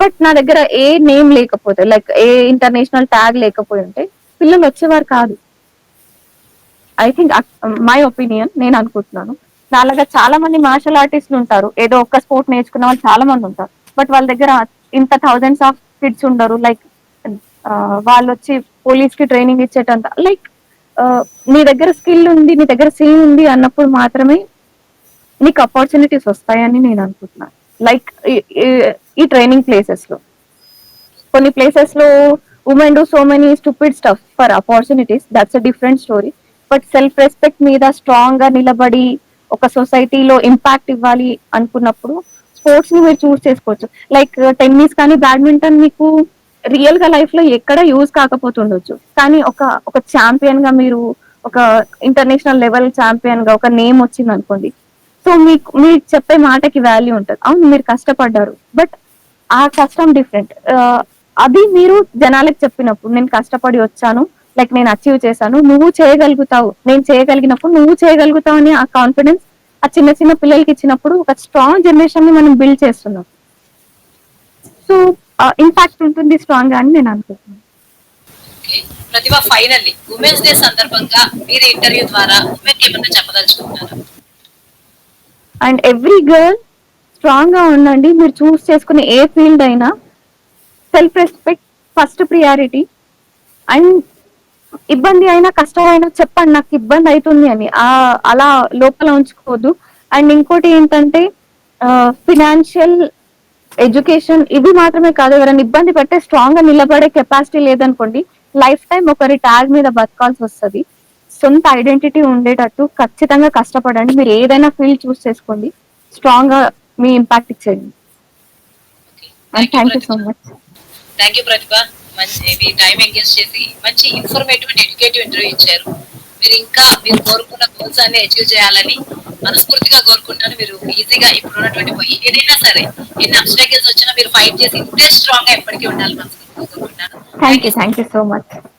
బట్ నా దగ్గర ఏ నేమ్ లేకపోతే లైక్ ఏ ఇంటర్నేషనల్ ట్యాగ్ లేకపోయి ఉంటే పిల్లలు వచ్చేవారు కాదు. ఐ థింక్ మై ఒపీనియన్ నేను అనుకుంటున్నాను. నాలాగా చాలా మంది మార్షల్ ఆర్టిస్టులు ఉంటారు. ఏదో ఒక్క స్పోర్ట్ నేర్చుకున్న వాళ్ళు చాలా మంది ఉంటారు. బట్ వాళ్ళ దగ్గర ఇంత థౌజండ్స్ ఆఫ్ కిడ్స్ ఉండరు. లైక్ వాళ్ళు వచ్చి పోలీస్కి ట్రైనింగ్ ఇచ్చేటంత లైక్ నీ దగ్గర స్కిల్ ఉంది నీ దగ్గర సీన్ ఉంది అన్నప్పుడు మాత్రమే నీకు ఆపర్చునిటీస్ వస్తాయని నేను అనుకుంటున్నాను లైక్ ఈ ట్రైనింగ్ ప్లేసెస్లో. కొన్ని ప్లేసెస్లో women do so many stupid stuff for opportunities that's a different story but self respect మీద స్ట్రాంగ్గా నిలబడి ఒక సొసైటీలో ఇంపాక్ట్ ఇవ్వాలి అనుకున్నప్పుడు స్పోర్ట్స్ని మీరు చూస్ చేసుకోవచ్చు. లైక్ టెన్నిస్ కానీ బ్యాడ్మింటన్ మీకు రియల్గా లైఫ్లో ఎక్కడ యూజ్ కాకపోతుండొచ్చు. కానీ ఒక ఒక ఛాంపియన్గా మీరు ఒక ఇంటర్నేషనల్ లెవెల్ ఛాంపియన్గా ఒక నేమ్ వచ్చింది అనుకోండి. సో మీకు మీరు చెప్పే మాటకి వాల్యూ ఉంటుంది. అవును మీరు కష్టపడ్డారు. బట్ ఆ కష్టం డిఫరెంట్ అది మీరు జనాలకు చెప్పినప్పుడు నేను కష్టపడి వచ్చాను. లైక్ నేను అచీవ్ చేశాను నువ్వు చేయగలుగుతావు. నేను చేయగలిగినప్పుడు నువ్వు చేయగలుగుతావు అని ఆ కాన్ఫిడెన్స్ ఆ చిన్న చిన్న పిల్లలకి ఇచ్చినప్పుడు ఒక స్ట్రాంగ్ జనరేషన్ని మనం బిల్డ్ చేస్తున్నాం. సో ఇంపాక్ట్ ఉంటుంది స్ట్రాంగ్ అని నేను అనుకుంటున్నాను. ప్రతిభ ఫైనల్లీ ఉమెన్స్ డే సందర్భంగా మీరు ఇంటర్వ్యూ ద్వారా ఉమెన్ ఏమన్నా చెప్పదలుచుకుంటారా అండ్ ఎవ్రీ గర్ల్ స్ట్రాంగ్గా ఉండండి. మీరు చూస్ చేసుకునే ఏ ఫీల్డ్ అయినా self respect first priority and ఇబ్బంది అయినా కష్టం అయినా చెప్పండి నాకు ఇబ్బంది అవుతుంది అని. ఆ అలా లోపల ఉంచుకోవద్దు. అండ్ ఇంకోటి ఏంటంటే ఫినాన్షియల్ ఎడ్యుకేషన్ ఇవి మాత్రమే కాదు ఎవరైనా ఇబ్బంది పెట్టే స్ట్రాంగ్గా నిలబడే కెపాసిటీ లేదనుకోండి లైఫ్ టైం ఒకరి ట్యాగ్ మీద బతకాల్సి వస్తుంది. సొంత ఐడెంటిటీ ఉండేటట్టు ఖచ్చితంగా కష్టపడండి. మీరు ఏదైనా ఫీల్డ్ చూస్ చేసుకోండి. స్ట్రాంగ్గా మీ ఇంపాక్ట్ ఇచ్చేయండి. Thank you so much thank you ప్రతిభ మంచి మీ టైం ఎంగేజ్ చేసి మంచి ఇన్ఫర్మేటివ్ అండ్ ఎడ్యుకేటివ్ ఇంటర్వ్యూ ఇచ్చారు. మీరు ఇంకా మీరు కోరుకున్న గోల్స్ అన్ని అచీవ్ చేయాలని మనస్ఫూర్తిగా కోరుకుంటాను. మీరు ఈజీగా ఇప్పుడు ఉన్నటువంటి పోయి- ఏదైనా సరే ఎన్ని అబ్స్టాకిల్స్ వచ్చినా మీరు ఫైట్ చేసి ఇంతే స్ట్రాంగ్గా ఎప్పటికీ ఉండాలి మనస్ఫూర్తిగా కోరుకుంటాను. Thank you thank you so much